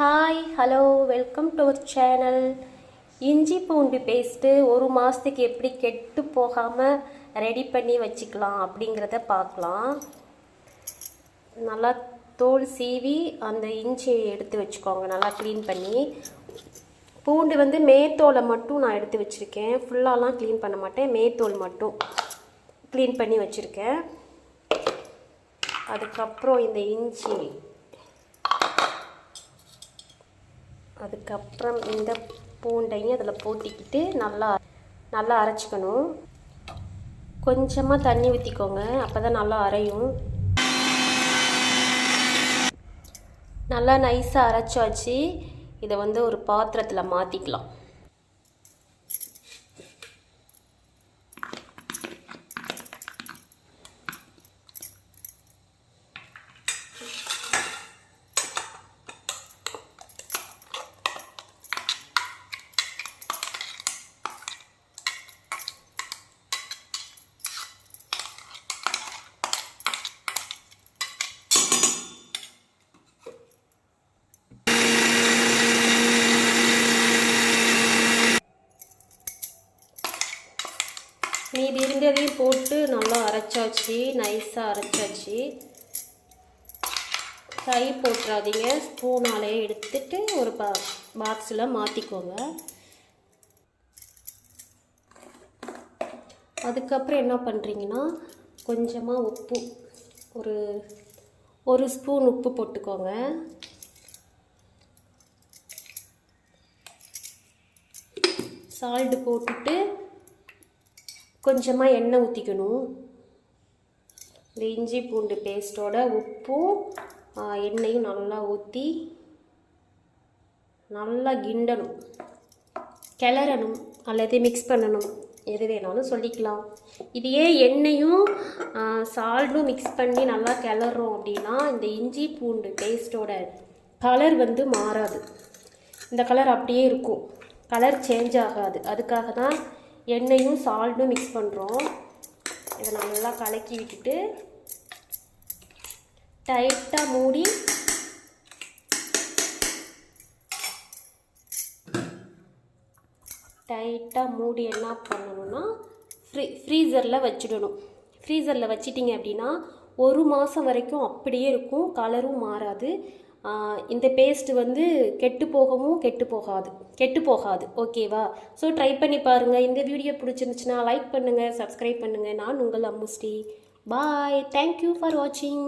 Hi hello welcome to our channel இஞ்சி பூண்டு paste ஒரு மாதத்துக்கு எப்படி கெட்டு போகாமல் ரெடி பண்ணி வச்சுக்கலாம் அப்படிங்கிறத பார்க்கலாம். நல்லா தோல் சீவி அந்த இஞ்சி எடுத்து வச்சுக்கோங்க. நல்லா க்ளீன் பண்ணி. பூண்டு வந்து மேத்தோலை மட்டும் நான் எடுத்து வச்சுருக்கேன். ஃபுல்லாலாம் க்ளீன் பண்ண மாட்டேன். மேத்தோல் மட்டும் க்ளீன் பண்ணி வச்சுருக்கேன். அதுக்கப்புறம் இந்த இஞ்சி அதுக்கப்புறம் இந்த பூண்டையும் அதில் போட்டிக்கிட்டு நல்லா நல்லா அரைச்சிக்கணும். கொஞ்சமாக தண்ணி ஊற்றிக்கோங்க அப்போ தான் நல்லா அரையும். நல்லா நைஸாக அரைச்சாச்சு. இதை வந்து ஒரு பாத்திரத்தில் மாற்றிக்கலாம் மீதி இருந்ததையும் போட்டு நல்லா அரைச்சாச்சு நைஸாக அரைச்சாச்சு. கை போட்டுறாதீங்க. ஸ்பூனாலே எடுத்துட்டு ஒரு பா பாக்ஸில் மாற்றிக்கோங்க அதுக்கப்புறம் என்ன பண்ணுறீங்கன்னா கொஞ்சமாக உப்பு ஒரு ஒரு ஸ்பூன் உப்பு போட்டுக்கோங்க. சால்ட்டு போட்டுட்டு கொஞ்சமாக எண்ணெய் ஊற்றிக்கணும் இந்த இஞ்சி பூண்டு பேஸ்ட்டோட உப்பும் எண்ணெயும் நல்லா ஊற்றி நல்லா கிண்டணும். கிளறணும் அல்லது மிக்ஸ் பண்ணணும். எது வேணாலும் சொல்லிக்கலாம். இது ஏன் எண்ணெயும் சால்ட்டும் மிக்ஸ் பண்ணி நல்லா கிளறோம் அப்படின்னா இந்த இஞ்சி பூண்டு பேஸ்ட்டோட கலர் வந்து மாறாது. இந்த கலர் அப்படியே இருக்கும். கலர் சேஞ்ச் ஆகாது. அதுக்காக தான் எண்ணெயும் சால்ட்டும் மிக்ஸ் பண்ணுறோம் இதை நல்லா கலக்கி விட்டுட்டு டைட்டாக மூடி டைட்டாக மூடி என்ன பண்ணணும்னா ஃப்ரீ ஃப்ரீசரில் வச்சிடணும். ஃப்ரீசரில் வச்சிட்டிங்க அப்படின்னா ஒரு மாதம் வரைக்கும் அப்படியே இருக்கும். கலரும் மாறாது. இந்த பேஸ்ட் வந்து கெட்டு போகவும் கெட்டு போகாது. கெட்டு போகாது. ஓகேவா ஸோ ட்ரை பண்ணி பாருங்கள் இந்த வீடியோ பிடிச்சிருந்துச்சுன்னா லைக் பண்ணுங்கள் சப்ஸ்கிரைப் பண்ணுங்கள் நான் உங்கள் அம்முஸ்டி பாய் தேங்க்யூ ஃபார் வாட்சிங்